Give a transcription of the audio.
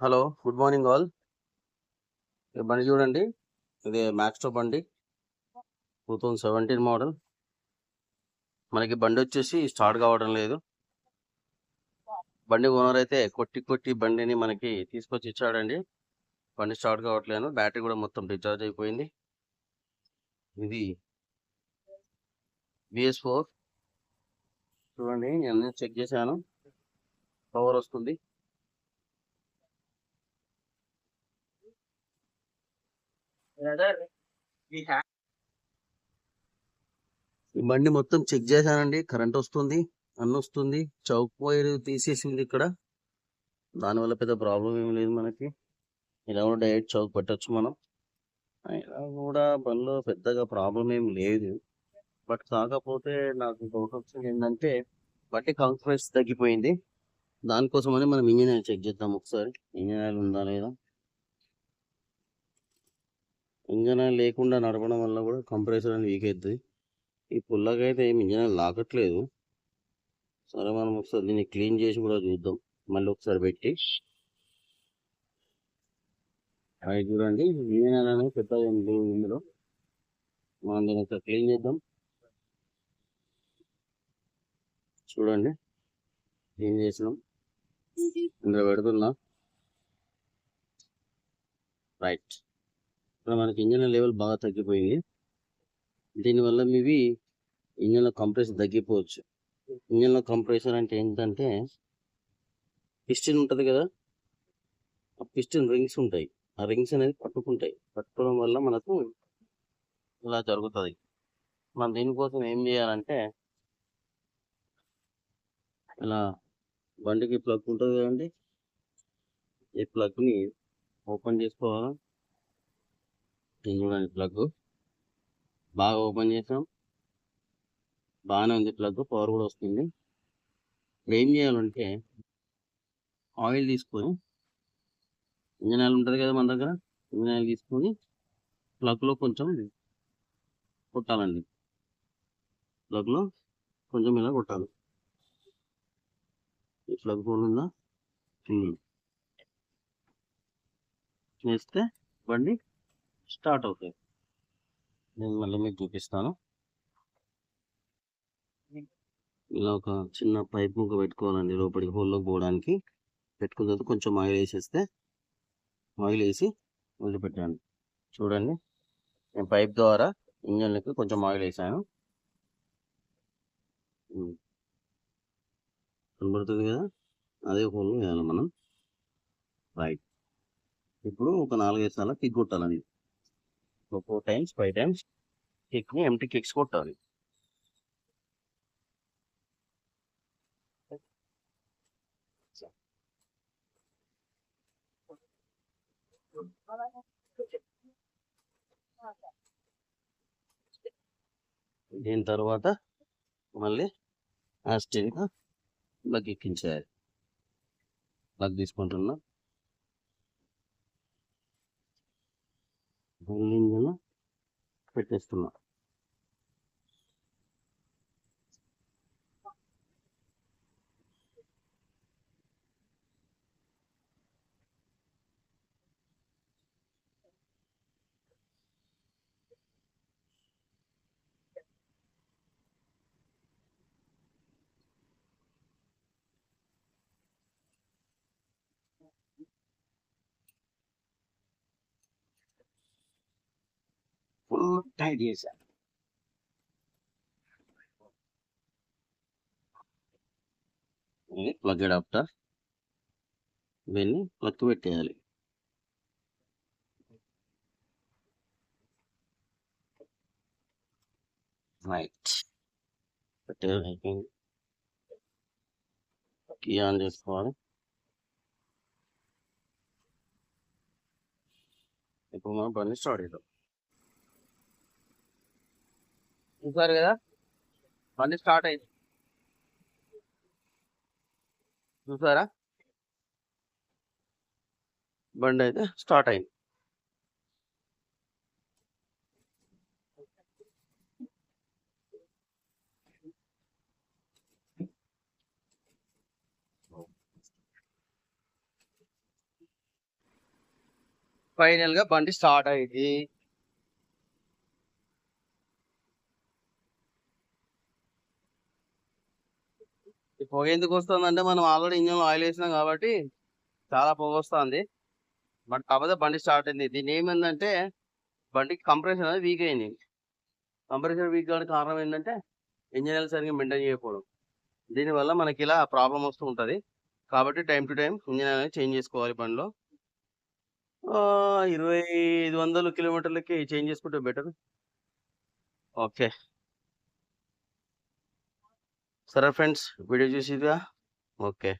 Hello good morning all. బండి చూడండి. ఇది మ్యాక్స్టో బండి. Two thousand seventeen model. మనకి బండి వచ్చేసి స్టార్ట్ కావడం లేదు. బండి ఓనర్ అయితే కొట్టి కొట్టి బండిని మనకి తీసుకొచ్చి ఇచ్చాడండి. బండి స్టార్ట్ కావట్లేదు. బ్యాటరీ కూడా మొత్తం డిశ్చార్జ్ అయిపోయింది. ఇది బిఎస్ ఫోర్. చూడండి నేను చెక్ చేశాను. పవర్ వస్తుంది. ఈ బండి మొత్తం చెక్ చేశానండి. కరెంట్ వస్తుంది అన్న వస్తుంది. చౌక్ వైర్ తీసేసింది ఇక్కడ. దానివల్ల పెద్ద ప్రాబ్లం ఏమి లేదు మనకి. ఇలా కూడా డైరెక్ట్ చౌక్ పెట్టచ్చు మనం. ఇలా కూడా బండిలో పెద్దగా ప్రాబ్లం ఏం లేదు. బట్ కాకపోతే నాకు డౌట్ వచ్చింది ఏంటంటే బట్టి కాంప్రమైజ్ తగ్గిపోయింది. దానికోసమని మనం ఇంజనీర్ ఆయిల్ చెక్ చేద్దాం ఒకసారి. ఇంజనీర్ ఉందా లేదా? ఇంజన్ ఆయిల్ లేకుండా నడపడం వల్ల కూడా కంప్రెసర్ అని వీక్ అవుతుంది ఈ పుల్లగా అయితే ఏమి ఇంజన్ ఆయిల్ లాగట్లేదు. సరే మనం ఒకసారి దీన్ని క్లీన్ చేసి కూడా చూద్దాం. మళ్ళీ ఒకసారి పెట్టి. అవి చూడండి ఇంజన్ ఆయిల్ అనేది పెద్ద ఏం ఇందులో. మనం దీన్ని ఒకసారి క్లీన్ చేద్దాం. చూడండి క్లీన్ చేసినాం. ఇందులో పెడుతున్నా. రైట్ మనకి ఇంజన్ లెవెల్ బాగా తగ్గిపోయింది. దీనివల్ల మీవి ఇంజన్లో కంప్రెషన్ తగ్గిపోవచ్చు. ఇంజన్లో కంప్రెషన్ అంటే ఏంటంటే పిస్టిన్ ఉంటుంది కదా? ఆ పిస్టిన్ రింగ్స్ ఉంటాయి. ఆ రింగ్స్ అనేది పట్టుకుంటాయి. పట్టుకోవడం వల్ల మనకు ఇలా జరుగుతుంది. మనం దీనికోసం ఏం చేయాలంటే ఇలా బండికి ప్లగ్ ఉంటుంది కదండి? ఈ ప్లగ్ని ఓపెన్ చేసుకోవాలా? ఇది చూడండి ప్లగ్ బాగా ఓపెన్ చేసాం బాగానే ఉంది ప్లగ్ పవర్ కూడా వస్తుంది. ఏం చేయాలంటే ఆయిల్ తీసుకొని ఇంజన్ ఆయిల్ ఉంటుంది కదా మన దగ్గర ఇంజన్ ఆయిల్ తీసుకొని ప్లగ్లో కొంచెం కొట్టాలండి. ప్లగ్లో కొంచెం ఇలా కొట్టాలి. ఈ ప్లగ్ ఫోన్ ఉందా? Hmm. వేస్తే బండి స్టార్ట్ అవుతాయి. నేను మళ్ళీ మీకు చూపిస్తాను. ఇలా ఒక చిన్న పైప్ ముక్క పెట్టుకోవాలండి లోపలికి హోల్లోకి పోవడానికి. పెట్టుకున్న తర్వాత కొంచెం ఆయిల్ వేసేస్తే ఆయిల్ వేసి వదిలిపెట్టాను చూడండి. నేను పైప్ ద్వారా ఇంజన్లకి కొంచెం ఆయిల్ వేసాను. కనబడుతుంది కదా? అదే హోల్ వేయాలి మనం. రైట్. ఇప్పుడు ఒక నాలుగైదు సార్లు కిక్ కొట్టాలండి. ఒక ఫోర్ టైమ్స్ ఫైవ్ టైమ్స్ కిక్ని ఎంటీ కిక్స్ కొట్టాలి. దీని తర్వాత మళ్ళీ యాస్టిన్గా ప్లగ్ ఎక్కించేయాలి. ప్లగ్ తీసుకుంటున్నా. మళ్ళీ ఇంజన్ ఫుల్ టైట్ చేశా ఇది ప్లగ్ అడాప్టర్ దీన్ని ప్లగ్ పెట్టేయాలి రైట్ పెట్టేయాలి అయిపోయింది కీ ఆన్ చేసుకోవాలి ఇప్పుడు మనం బండి స్టార్ట్ చేద్దాం చూసారు కదా? బండి స్టార్ట్ అయింది. చూసారా? బండి అయితే స్టార్ట్ అయింది. ఫైనల్గా బండి స్టార్ట్ అయింది పొగ ఎందుకు వస్తుందంటే మనం ఆల్రెడీ ఇంజన్లో ఆయిల్ వేసినాం కాబట్టి చాలా పొగ వస్తుంది. బట్ కాకపోతే బండి స్టార్ట్ అయింది. దీని ఏమైందంటే బండికి కంప్రెషన్ అనేది వీక్ అయింది. కంప్రెషన్ వీక్ కావడానికి కారణం ఏంటంటే ఇంజన్ సరిగ్గా మెయింటైన్ చేయకపోవడం. దీనివల్ల మనకి ఇలా ప్రాబ్లం వస్తూ ఉంటుంది. కాబట్టి టైం టు టైం ఇంజనీర్ అనేది చేంజ్ చేసుకోవాలి బండిలో. ఇరవై ఐదు వందల కిలోమీటర్లకి చేంజ్ చేసుకుంటే బెటర్ ఓకే. సరే ఫ్రెండ్స్ వీడియో చూసిగా ఓకే.